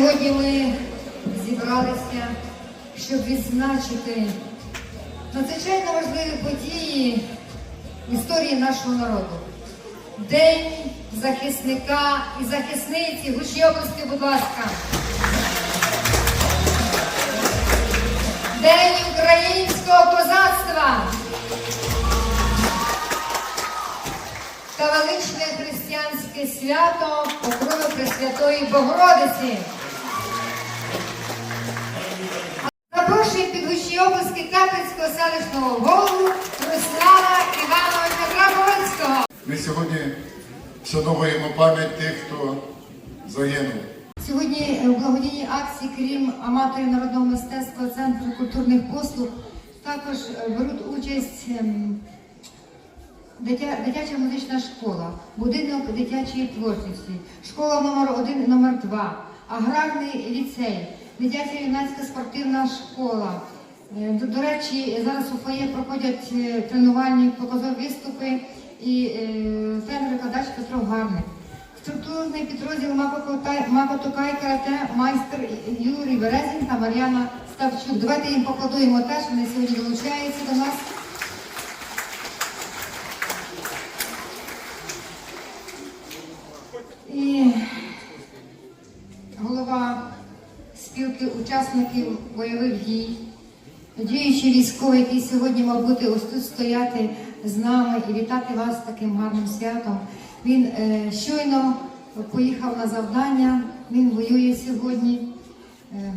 Сьогодні ми зібралися, щоб відзначити надзвичайно важливі події в історії нашого народу. День захисника і захисниці гучйовності, будь ласка. День українського козацтва та величне християнське свято Покрови Пресвятої Богородиці. Під обласки Капельського селищного голову Руслана Івановича Грабовицького. Ми сьогодні вшановуємо пам'ять тих, хто загинув. Сьогодні у благодійній акції, крім аматорів народного мистецтва Центру культурних послуг, також е, беруть участь ем, дитя, дитяча музична школа, будинок дитячої творчості, школа номер 1 і номер 2 аграрний ліцей, дитяча юнацька спортивна школа. Е, До, до речі, зараз у фоє проходять е, тренувальні показові виступи і е, тренер-викладач Петро Гарник. Структурний підрозділ Макотокай карате майстер Юрій Березін та Мар'яна Ставчук. Давайте їм покладуємо теж, вони сьогодні долучаються до нас. І голова спілки учасників бойових дій, діючий військовий, який сьогодні мав бути ось тут стояти з нами і вітати вас з таким гарним святом. Він е, щойно поїхав на завдання, він воює сьогодні. Е,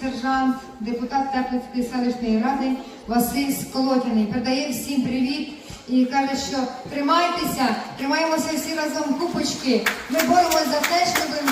сержант, депутат Теплицької селищної ради Василь Сколотяний передає всім привіт і каже, що тримайтеся, тримаємося всі разом купочки. Ми боремося за те, щоб